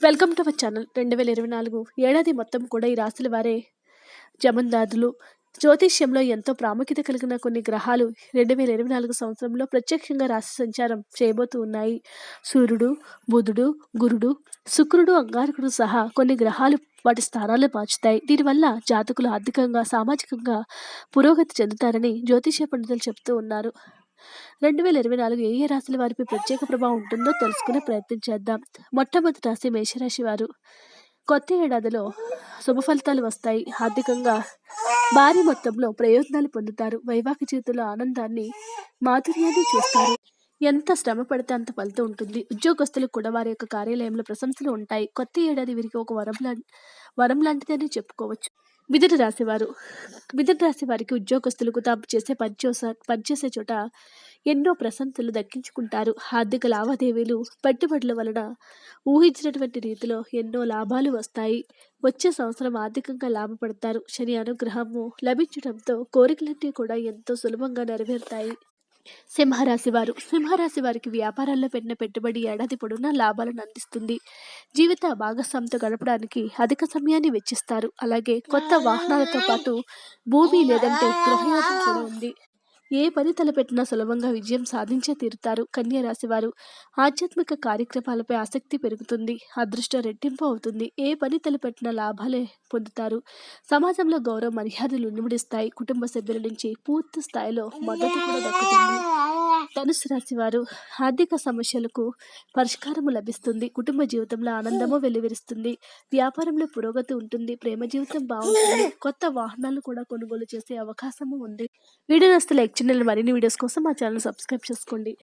Welcome to our channel రెండు వేల ఇరవై నాలుగు ఏడాది మొత్తం కూడా ఈ రాశుల వారే జమందాదులు. జ్యోతిష్యంలో ఎంతో ప్రాముఖ్యత కలిగిన కొన్ని గ్రహాలు రెండు వేల ఇరవై నాలుగు సంవత్సరంలో ప్రత్యక్షంగా రాశి సంచారం చేయబోతూ ఉన్నాయి. సూర్యుడు బుధుడు గురుడు శుక్రుడు అంగారకుడు సహా కొన్ని గ్రహాలు వాటి స్థానాలు మార్చుతాయి. దీనివల్ల జాతకులు ఆర్థికంగా సామాజికంగా పురోగతి చెందుతారని జ్యోతిష్య పండితులు చెబుతూ ఉన్నారు. రెండు వేల ఇరవై నాలుగు ఏ ఏ రాశుల వారిపై ప్రత్యేక ప్రభావం ఉంటుందో తెలుసుకునే ప్రయత్నం చేద్దాం. మొట్టమొదటి రాశి మేషరాశి వారు. కొత్త ఏడాదిలో శుభ ఫలితాలు వస్తాయి. ఆర్థికంగా భారీ మొత్తంలో ప్రయోజనాలు పొందుతారు. వైవాహిక జీవితంలో ఆనందాన్ని మాధుర్యాన్ని చూస్తారు. ఎంత శ్రమ పడితే అంత ఫలితం ఉంటుంది. ఉద్యోగస్తులకు కూడా వారి యొక్క కార్యాలయంలో ప్రశంసలు ఉంటాయి. కొత్త ఏడాది వీరికి ఒక వరం లా వరం లాంటిదని చెప్పుకోవచ్చు. మిథున రాసేవారు వారు మిథున రాశి వారికి ఉద్యోగస్తులకు తాము చేసే పనిచేసే పనిచేసే చోట ఎన్నో ప్రశంసలు దక్కించుకుంటారు. ఆర్థిక లావాదేవీలు పెట్టుబడుల వలన ఊహించినటువంటి రీతిలో ఎన్నో లాభాలు వస్తాయి. వచ్చే సంవత్సరం ఆర్థికంగా లాభపడతారు. శని అనుగ్రహము లభించడంతో కోరికలన్నీ కూడా ఎంతో సులభంగా నెరవేరుతాయి. సింహరాశి వారు. సింహరాశి వారికి వ్యాపారాల్లో పెట్టిన పెట్టుబడి ఏడాది పొడవునా లాభాలను అందిస్తుంది. జీవిత భాగస్వామితో గడపడానికి అధిక సమయాన్ని వెచ్చిస్తారు. అలాగే కొత్త వాహనాలతో పాటు భూమి లేదంటే గృహయోగం కూడా ఉంది. ఏ పని తలపెట్టినా సులభంగా విజయం సాధించే తీరుతారు కన్యరాశి వారు ఆధ్యాత్మిక కార్యక్రమాలపై ఆసక్తి పెరుగుతుంది అదృష్టం రెట్టింపు అవుతుంది. ఏ పని తలపెట్టినా లాభాలే పొందుతారు. సమాజంలో గౌరవ మర్యాదలు నిమిడిస్తాయి కుటుంబ సభ్యుల నుంచి పూర్తి స్థాయిలో మద్దతు కూడా దక్కుతుంది. ధనుసు రాశి వారు ఆర్థిక సమస్యలకు పరిష్కారము లభిస్తుంది. కుటుంబ జీవితంలో ఆనందము వెలువరిస్తుంది. వ్యాపారంలో పురోగతి ఉంటుంది. ప్రేమ జీవితం బాగుంటుంది. కొత్త వాహనాలు కూడా కొనుగోలు చేసే అవకాశము ఉంది. వీడియో నస్తులు లైక్ చేయండి. మరిన్ని వీడియోస్ కోసం మా ఛానల్ సబ్స్క్రైబ్ చేసుకోండి.